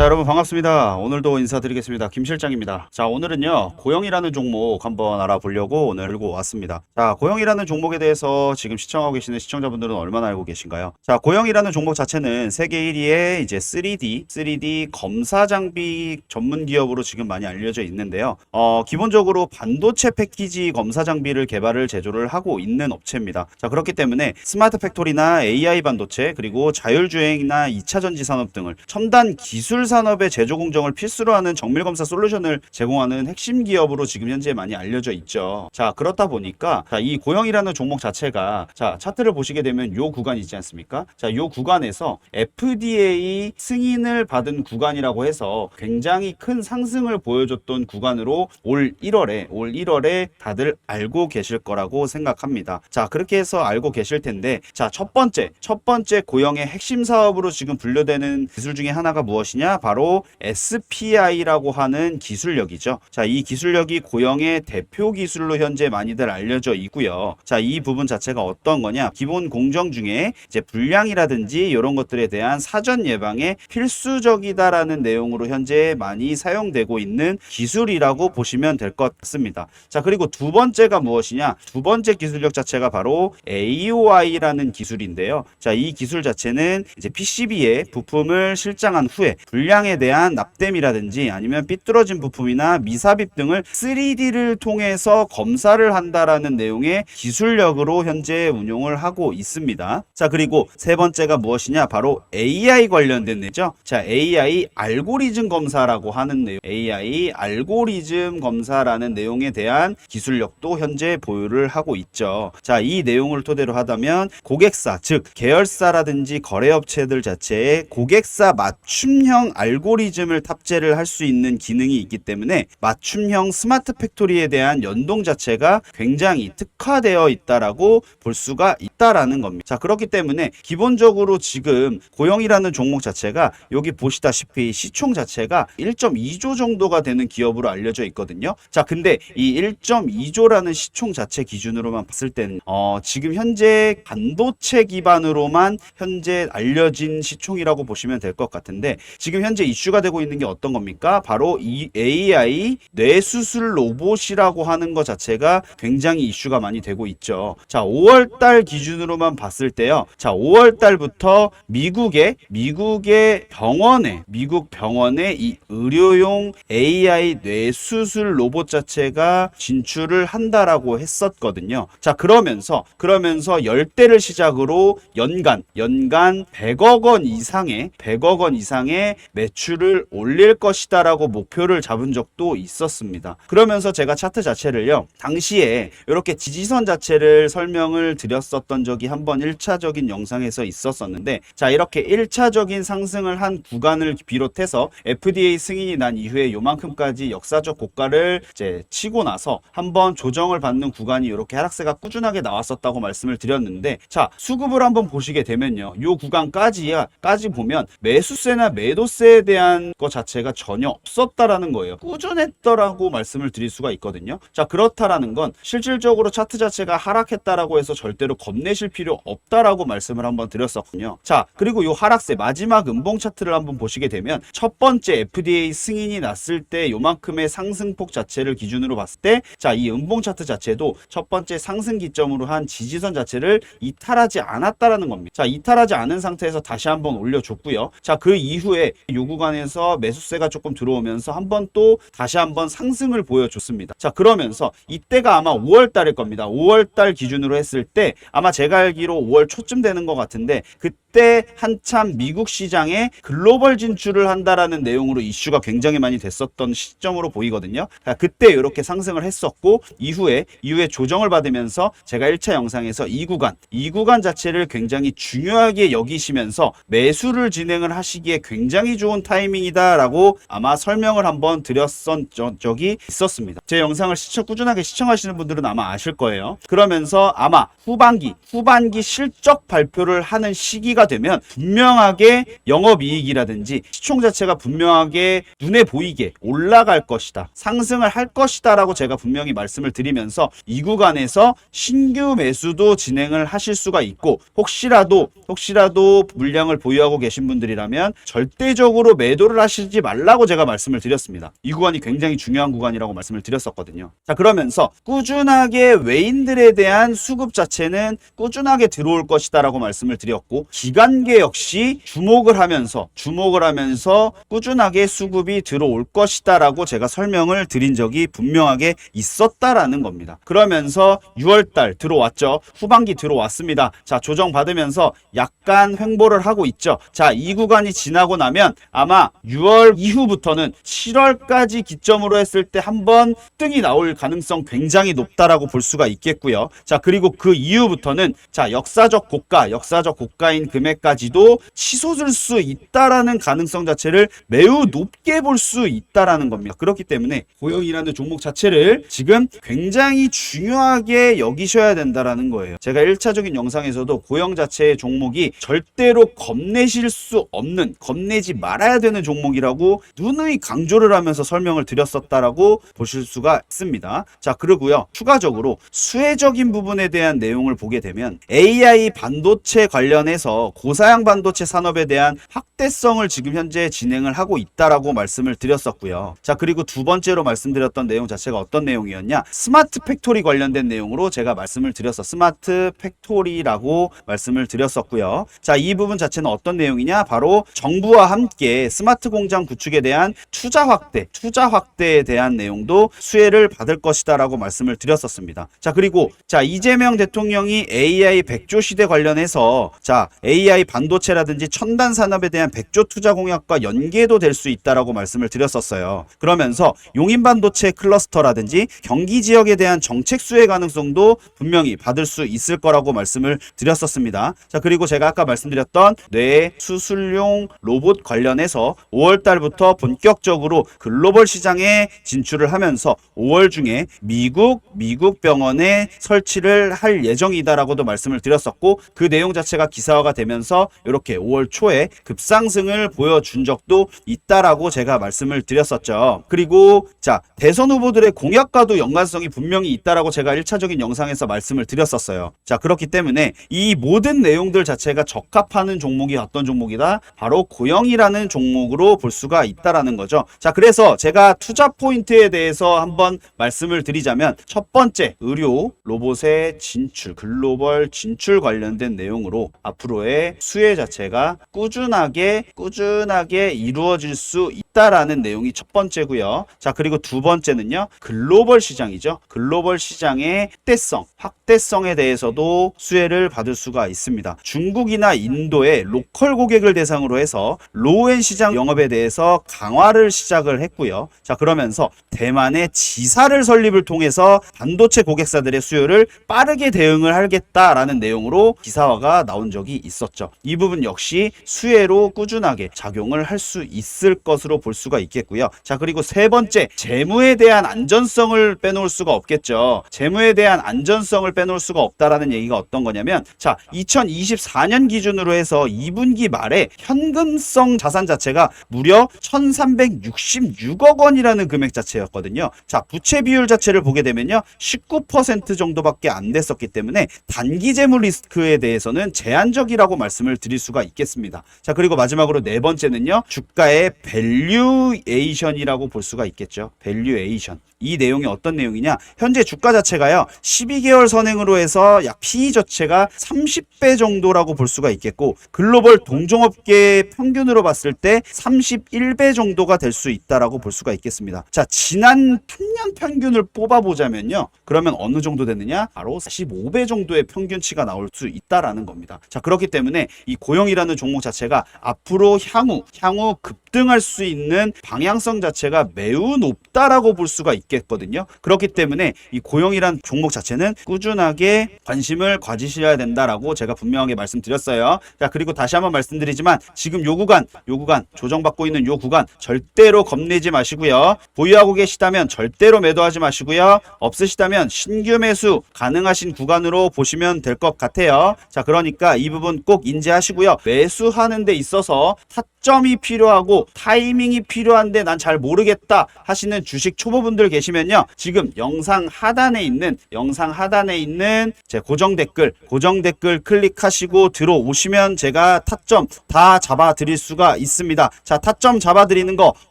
자 여러분 반갑습니다. 오늘도 인사드리겠습니다. 김 실장입니다. 자 오늘은요 고영이라는 종목 한번 알아보려고 오늘 들고 왔습니다. 자 고영이라는 종목에 대해서 지금 시청하고 계시는 시청자분들은 얼마나 알고 계신가요? 자 고영이라는 종목 자체는 세계 1위의 이제 3D 3D 검사 장비 전문 기업으로 지금 많이 알려져 있는데요. 어 기본적으로 반도체 패키지 검사 장비를 개발을 제조를 하고 있는 업체입니다. 자 그렇기 때문에 스마트 팩토리나 AI 반도체 그리고 자율주행이나 2차 전지 산업 등을 첨단 기술 산업의 제조 공정을 필수로 하는 정밀 검사 솔루션을 제공하는 핵심 기업으로 지금 현재 많이 알려져 있죠. 자 그렇다 보니까 자, 이 고영이라는 종목 자체가 자 차트를 보시게 되면 요 구간 있지 않습니까? 자 요 구간에서 FDA 승인을 받은 구간이라고 해서 굉장히 큰 상승을 보여줬던 구간으로 올 1월에 올 1월에 다들 알고 계실 거라고 생각합니다. 자 그렇게 해서 알고 계실 텐데 자 첫 번째 첫 번째 고영의 핵심 사업으로 지금 분류되는 기술 중에 하나가 무엇이냐? 바로 SPI라고 하는 기술력이죠. 자, 이 기술력이 고영의 대표 기술로 현재 많이들 알려져 있고요. 자, 이 부분 자체가 어떤 거냐? 기본 공정 중에 이제 불량이라든지 이런 것들에 대한 사전 예방에 필수적이다라는 내용으로 현재 많이 사용되고 있는 기술이라고 보시면 될 것 같습니다. 자, 그리고 두 번째가 무엇이냐? 두 번째 기술력 자체가 바로 AOI라는 기술인데요. 자, 이 기술 자체는 이제 PCB에 부품을 실장한 후에 불 량에 대한 납땜이라든지 아니면 삐뚤어진 부품이나 미삽입 등을 3D를 통해서 검사를 한다라는 내용의 기술력으로 현재 운용을 하고 있습니다. 자, 그리고 세 번째가 무엇이냐? 바로 AI 관련된 내죠. 자, AI 알고리즘 검사라고 하는 내용. AI 알고리즘 검사라는 내용에 대한 기술력도 현재 보유를 하고 있죠. 자, 이 내용을 토대로 하다면 고객사, 즉 계열사라든지 거래업체들 자체에 고객사 맞춤형 알고리즘을 탑재를 할 수 있는 기능이 있기 때문에 맞춤형 스마트 팩토리에 대한 연동 자체가 굉장히 특화되어 있다라고 볼 수가 있다라는 겁니다. 자, 그렇기 때문에 기본적으로 지금 고영이라는 종목 자체가 여기 보시다시피 시총 자체가 1.2조 정도가 되는 기업으로 알려져 있거든요. 자, 근데 이 1.2조라는 시총 자체 기준으로만 봤을 때는 어, 지금 현재 반도체 기반으로만 현재 알려진 시총이라고 보시면 될 것 같은데 지금 현재 이슈가 되고 있는 게 어떤 겁니까? 바로 이 AI 뇌수술 로봇이라고 하는 것 자체가 굉장히 이슈가 많이 되고 있죠. 자, 5월 달 기준으로만 봤을 때요. 자, 5월 달부터 미국의 미국의 병원에 미국 병원에 이 의료용 AI 뇌수술 로봇 자체가 진출을 한다라고 했었거든요. 자, 그러면서 그러면서 10대를 시작으로 연간 연간 100억 원 이상의 100억 원 이상의 매출을 올릴 것이다라고 목표를 잡은 적도 있었습니다. 그러면서 제가 차트 자체를요. 당시에 이렇게 지지선 자체를 설명을 드렸었던 적이 한 번 1차적인 영상에서 있었었는데 자, 이렇게 1차적인 상승을 한 구간을 비롯해서 FDA 승인이 난 이후에 요만큼까지 역사적 고가를 이제 치고 나서 한번 조정을 받는 구간이 이렇게 하락세가 꾸준하게 나왔었다고 말씀을 드렸는데 자, 수급을 한번 보시게 되면요. 요 구간까지야 까지 보면 매수세나 매도세 에 대한 것 자체가 전혀 없었다라는 거예요. 꾸준했더라고 말씀을 드릴 수가 있거든요. 자, 그렇다라는 건 실질적으로 차트 자체가 하락했다라고 해서 절대로 겁내실 필요 없다라고 말씀을 한번 드렸었군요. 자, 그리고 요 하락세 마지막 음봉 차트를 한번 보시게 되면 첫 번째 FDA 승인이 났을 때 요만큼의 상승폭 자체를 기준으로 봤을 때 자, 이 음봉 차트 자체도 첫 번째 상승 기점으로 한 지지선 자체를 이탈하지 않았다라는 겁니다. 자, 이탈하지 않은 상태에서 다시 한번 올려줬고요. 자, 그 이후에 요 구간에서 매수세가 조금 들어오면서 한번 또 다시 한번 상승을 보여줬습니다. 자, 그러면서 이때가 아마 5월 달일 겁니다. 5월 달 기준으로 했을 때 아마 제가 알기로 5월 초쯤 되는 것 같은데 그때 한참 미국 시장에 글로벌 진출을 한다라는 내용으로 이슈가 굉장히 많이 됐었던 시점으로 보이거든요. 자, 그때 이렇게 상승을 했었고 이후에 이후에 조정을 받으면서 제가 1차 영상에서 이 구간, 이 구간 자체를 굉장히 중요하게 여기시면서 매수를 진행을 하시기에 굉장히 좋은 타이밍이다라고 아마 설명을 한번 드렸던 저- 적이 있었습니다. 제 영상을 시청 꾸준하게 시청하시는 분들은 아마 아실 거예요. 그러면서 아마 후반기, 후반기 실적 발표를 하는 시기가 유지가 되면 분명하게 영업이익이라든지 시총 자체가 분명하게 눈에 보이게 올라갈 것이다. 상승을 할 것이다 라고 제가 분명히 말씀을 드리면서 이 구간에서 신규 매수도 진행을 하실 수가 있고 혹시라도 혹시라도 물량을 보유하고 계신 분들이라면 절대적으로 매도를 하시지 말라고 제가 말씀을 드렸습니다. 이 구간이 굉장히 중요한 구간이라고 말씀을 드렸었거든요. 자, 그러면서 꾸준하게 외인들에 대한 수급 자체는 꾸준하게 들어올 것이다 라고 말씀을 드렸고 기 관계 역시 주목을 하면서 주목을 하면서 꾸준하게 수급이 들어올 것이다라고 제가 설명을 드린 적이 분명하게 있었다라는 겁니다. 그러면서 6월 달 들어왔죠. 후반기 들어왔습니다. 자, 조정 받으면서 약간 횡보를 하고 있죠. 자, 이 구간이 지나고 나면 아마 6월 이후부터는 7월까지 기점으로 했을 때 한번 등이 나올 가능성 굉장히 높다라고 볼 수가 있겠고요. 자, 그리고 그 이후부터는 자, 역사적 고가, 역사적 고가인 금 액까지도 치솟을 수 있다라는 가능성 자체를 매우 높게 볼 수 있다라는 겁니다. 그렇기 때문에 고용이라는 종목 자체를 지금 굉장히 중요하게 여기셔야 된다라는 거예요. 제가 1차적인 영상에서도 고용 자체의 종목이 절대로 겁내실 수 없는, 겁내지 말아야 되는 종목이라고 누누이 강조를 하면서 설명을 드렸었다라고 보실 수가 있습니다. 자, 그리고요. 추가적으로 수혜적인 부분에 대한 내용을 보게 되면 AI 반도체 관련해서 고사양 반도체 산업에 대한 확대성을 지금 현재 진행을 하고 있다라고 말씀을 드렸었고요. 자, 그리고 두 번째로 말씀드렸던 내용 자체가 어떤 내용이었냐? 스마트 팩토리 관련된 내용으로 제가 말씀을 드렸어. 스마트 팩토리라고 말씀을 드렸었고요. 자, 이 부분 자체는 어떤 내용이냐? 바로 정부와 함께 스마트 공장 구축에 대한 투자 확대, 투자 확대에 대한 내용도 수혜를 받을 것이다라고 말씀을 드렸었습니다. 자, 그리고 자, 이재명 대통령이 AI 백조 시대 관련해서 자, AI 반도체라든지 첨단 산업에 대한 백조 투자 공약과 연계도 될 수 있다라고 말씀을 드렸었어요. 그러면서 용인 반도체 클러스터라든지 경기 지역에 대한 정책 수혜 가능성도 분명히 받을 수 있을 거라고 말씀을 드렸었습니다. 자, 그리고 제가 아까 말씀드렸던 뇌 수술용 로봇 관련해서 5월 달부터 본격적으로 글로벌 시장에 진출을 하면서 5월 중에 미국 미국 병원에 설치를 할 예정이다라고도 말씀을 드렸었고 그 내용 자체가 기사화가 되면 서 이렇게 5월 초에 급상승을 보여준 적도 있다라고 제가 말씀을 드렸었죠. 그리고 자 대선 후보들의 공약과도 연관성이 분명히 있다라고 제가 1차적인 영상에서 말씀을 드렸었어요. 자 그렇기 때문에 이 모든 내용들 자체가 적합하는 종목이 어떤 종목이다? 바로 고영이라는 종목으로 볼 수가 있다라는 거죠. 자 그래서 제가 투자 포인트에 대해서 한번 말씀을 드리자면 첫 번째 의료 로봇의 진출 글로벌 진출 관련된 내용으로 앞으로의 수혜 자체가 꾸준하게 꾸준하게 이루어질 수 있다라는 내용이 첫 번째고요. 자 그리고 두 번째는요 글로벌 시장이죠. 글로벌 시장의 확대성 확대성에 대해서도 수혜를 받을 수가 있습니다. 중국이나 인도의 로컬 고객을 대상으로 해서 로우엔 시장 영업에 대해서 강화를 시작을 했고요. 자 그러면서 대만의 지사를 설립을 통해서 반도체 고객사들의 수요를 빠르게 대응을 하겠다라는 내용으로 기사화가 나온 적이 있 었죠. 이 부분 역시 수혜로 꾸준하게 작용을 할 수 있을 것으로 볼 수가 있겠고요. 자 그리고 세 번째 재무에 대한 안전성을 빼놓을 수가 없겠죠. 재무에 대한 안전성을 빼놓을 수가 없다라는 얘기가 어떤 거냐면 자 2024년 기준으로 해서 2분기 말에 현금성 자산 자체가 무려 1366억 원이라는 금액 자체였거든요. 자 부채 비율 자체를 보게 되면요 19% 정도밖에 안 됐었기 때문에 단기 재무 리스크에 대해서는 제한적이라고 말씀을 드릴 수가 있겠습니다. 자 그리고 마지막으로 네 번째는요 주가의 밸류에이션이라고 볼 수가 있겠죠. 밸류에이션. 이 내용이 어떤 내용이냐? 현재 주가 자체가요. 12개월 선행으로 해서 약 PE 자체가 30배 정도라고 볼 수가 있겠고 글로벌 동종업계 평균으로 봤을 때 31배 정도가 될 수 있다라고 볼 수가 있겠습니다. 자, 지난 10년 평균을 뽑아 보자면요. 그러면 어느 정도 되느냐? 바로 45배 정도의 평균치가 나올 수 있다라는 겁니다. 자, 그렇기 때문에 이 고용이라는 종목 자체가 앞으로 향후 향후 급등할 수 있는 방향성 자체가 매우 높 다라고 볼 수가 있겠거든요. 그렇기 때문에 이 고용이란 종목 자체는 꾸준하게 관심을 가지셔야 된다라고 제가 분명하게 말씀드렸어요. 자, 그리고 다시 한번 말씀드리지만 지금 요 구간, 요 구간 조정받고 있는 요 구간 절대로 겁내지 마시고요. 보유하고 계시다면 절대로 매도하지 마시고요. 없으시다면 신규 매수 가능하신 구간으로 보시면 될 것 같아요. 자, 그러니까 이 부분 꼭꼭 인지하시고요. 매수하는 데 있어서 타점이 필요하고 타이밍이 필요한데 난 잘 모르겠다 하시는 주식 초보분들 계시면요. 지금 영상 하단에 있는 영상 하단에 있는 제 고정 댓글 고정 댓글 클릭하시고 들어오시면 제가 타점 다 잡아 드릴 수가 있습니다. 자, 타점 잡아 드리는 거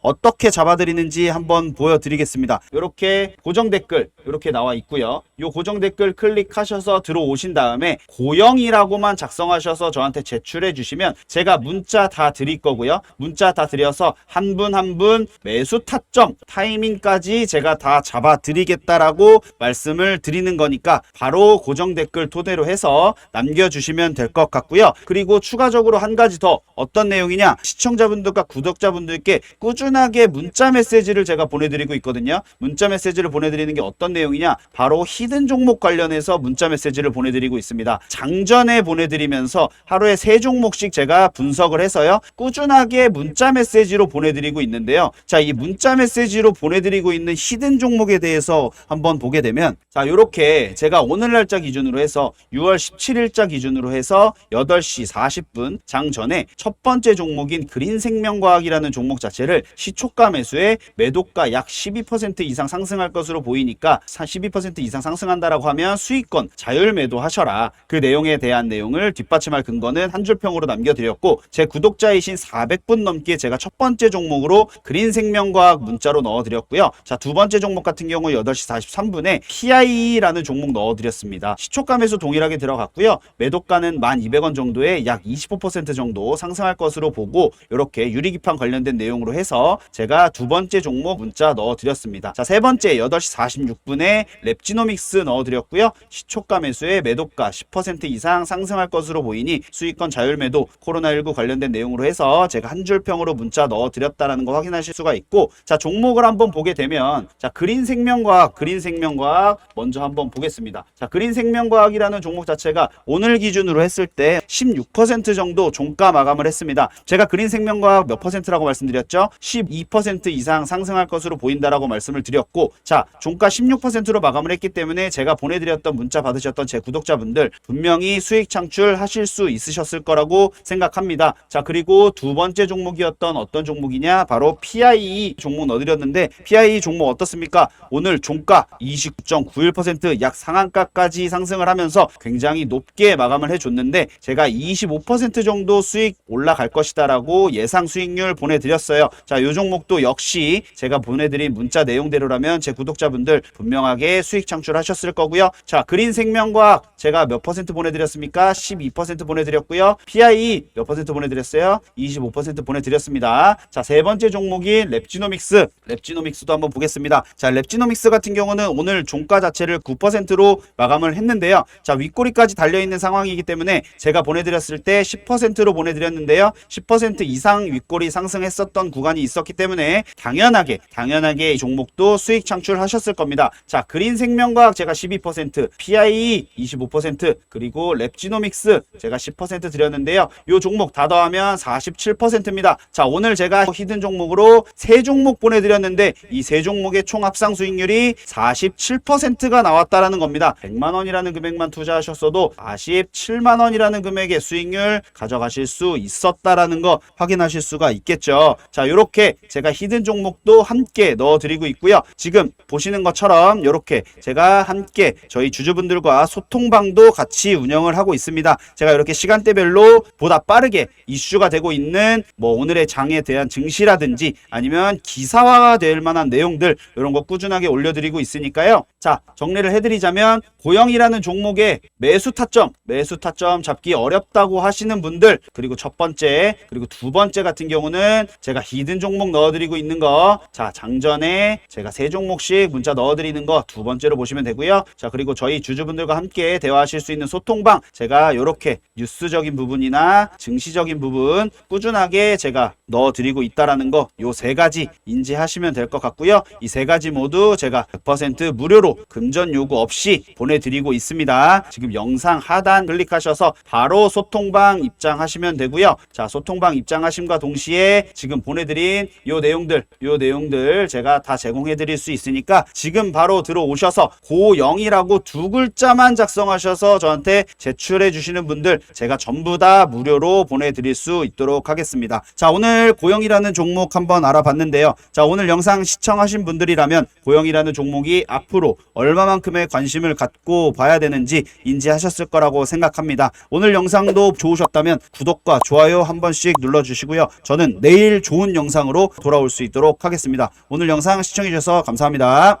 어떻게 잡아 드리는지 한번 보여 드리겠습니다. 이렇게 고정 댓글 이렇게 나와 있고요. 요 고정 댓글 클릭하셔서 들어오신 다음에 고영이라고만 작성하셔서 저한테 제출해 주시면 제가 문자 다 드릴 거고요. 문자 다 드려서 한 분 한 분 매수 타점 타 이밍까지 제가 다 잡아 드리겠다라고 말씀을 드리는 거니까 바로 고정 댓글 토대로 해서 남겨 주시면 될 것 같고요. 그리고 추가적으로 한 가지 더 어떤 내용이냐? 시청자분들과 구독자분들께 꾸준하게 문자 메시지를 제가 보내드리고 있거든요. 문자 메시지를 보내드리는 게 어떤 내용이냐? 바로 히든 종목 관련해서 문자 메시지를 보내드리고 있습니다. 장전에 보내드리면서 하루에 세 종목씩 제가 분석을 해서요. 꾸준하게 문자 메시지로 보내드리고 있는데요. 자, 이 문자 메시지로 보내 드리고 있는 히든 종목에 대해서 한번 보게 되면 자, 요렇게 제가 오늘 날짜 기준으로 해서 6월 17일자 기준으로 해서 8시 40분 장 전에 첫 번째 종목인 그린생명과학이라는 종목 자체를 시초가 매수에 매도가 약 12% 이상 상승할 것으로 보이니까 12% 이상 상승한다라고 하면 수익권 자율 매도하셔라. 그 내용에 대한 내용을 뒷받침할 근거는 한 줄평으로 남겨드렸고 제 구독자이신 400분 넘게 제가 첫 번째 종목으로 그린생명과학 문자로 넣어드렸고 요. 자, 두 번째 종목 같은 경우 8시 43분에 PI라는 종목 넣어드렸습니다. 매수 동일하게 들어갔고요. 매도가는 1,200원 정도에 약 25% 정도 상승할 것으로 보고 이렇게 유리기판 관련된 내용으로 해서 제가 두 번째 종목 문자 넣어드렸습니다. 자, 세 번째 8시 46분에 랩지노믹스 넣어드렸고요. 시초가 매수에 매도가 10% 이상 상승할 것으로 보이니 수익권 자율 매도 코로나19 관련된 내용으로 해서 제가 한 줄평으로 문자 넣어드렸다라는 거 확인하실 수가 있고 자 종목을 한번 보게 되면 자 그린 생명과학 그린 생명과학 먼저 한번 보겠습니다. 자 그린 생명과학이라는 종목 자체가 오늘 기준으로 했을 때 16% 정도 종가 마감을 했습니다. 제가 그린 생명과학 몇 퍼센트라고 말씀드렸죠? 12% 이상 상승할 것으로 보인다라고 말씀을 드렸고 자 종가 16%로 마감을 했기 때문에 제가 보내드렸던 문자 받으셨던 제 구독자분들 분명히 수익 창출 하실 수 있으셨을 거라고 생각합니다. 자 그리고 두 번째 종목이었던 어떤 종목이냐 바로 PIE 종목 넣어드렸는데 PIE 종목 어떻습니까? 오늘 종가 29.91%약 상한가까지 상승을 하면서 굉장히 높게 마감을 해줬는데 제가 25% 정도 수익 올라갈 것이다라고 예상 수익률 보내드렸어요. 자, 이 종목도 역시 제가 보내드린 문자 내용대로라면 제 구독자분들 분명하게 수익 창출하셨을 거고요. 자, 그린 생명과학 제가 몇 퍼센트 보내드렸습니까? 12% 보내드렸고요. PIE 몇 퍼센트 보내드렸어요? 25% 보내드렸습니다. 자, 세 번째 종목인 랩지노믹스. 랩지노 믹스도 한번 보겠습니다. 자, 랩지노믹스 같은 경우는 오늘 종가 자체를 9%로 마감을 했는데요. 자, 윗꼬리까지 달려있는 상황이기 때문에 제가 보내드렸을 때 10%로 보내드렸는데요. 10% 이상 윗꼬리 상승했었던 구간이 있었기 때문에 당연하게, 당연하게 이 종목도 수익 창출하셨을 겁니다. 자, 그린 생명과학 제가 12%, PIE 25%, 그리고 랩지노믹스 제가 10% 드렸는데요. 이 종목 다 더하면 47%입니다. 자, 오늘 제가 히든 종목으로 세 종목 보내드렸는데 이 세 종목의 총 합상 수익률이 47%가 나왔다라는 겁니다. 100만 원이라는 금액만 투자하셨어도 47만 원이라는 금액의 수익률 가져가실 수 있었다라는 거 확인하실 수가 있겠죠. 자, 이렇게 제가 히든 종목도 함께 넣어드리고 있고요. 지금 보시는 것처럼 이렇게 제가 함께 저희 주주분들과 소통방도 같이 운영을 하고 있습니다. 제가 이렇게 시간대별로 보다 빠르게 이슈가 되고 있는 뭐 오늘의 장에 대한 증시라든지 아니면 기사화가 될 만한 내용들 이런 거 꾸준하게 올려드리고 있으니까요. 자, 정리를 해드리자면 고영이라는 종목의 매수 타점, 매수 타점 잡기 어렵다고 하시는 분들 그리고 첫 번째 그리고 두 번째 같은 경우는 제가 히든 종목 넣어드리고 있는 거 자, 장전에 제가 세 종목씩 문자 넣어드리는 거 두 번째로 보시면 되고요. 자, 그리고 저희 주주분들과 함께 대화하실 수 있는 소통방 제가 이렇게 뉴스적인 부분이나 증시적인 부분 꾸준하게 제가 넣어드리고 있다라는 거 요 세 가지 인지하시면 될 것 같고요. 이 세 가지 모두 제가 100% 무료로 무료로 금전 요구 없이 보내드리고 있습니다. 지금 영상 하단 클릭하셔서 바로 소통방 입장하시면 되고요. 자, 소통방 입장하심과 동시에 지금 보내드린 요 내용들, 요 내용들 제가 다 제공해드릴 수 있으니까 지금 바로 들어오셔서 고0이라고 두 글자만 작성하셔서 저한테 제출해 주시는 분들 제가 전부 다 무료로 보내드릴 수 있도록 하겠습니다. 자, 오늘 고영이라는 종목 한번 알아봤는데요. 자, 오늘 영상 시청하신 분들이라면 고영이라는 종목이 앞으로 얼마만큼의 관심을 갖고 봐야 되는지 인지하셨을 거라고 생각합니다. 오늘 영상도 좋으셨다면 구독과 좋아요 한 번씩 눌러주시고요. 저는 내일 좋은 영상으로 돌아올 수 있도록 하겠습니다. 오늘 영상 시청해주셔서 감사합니다.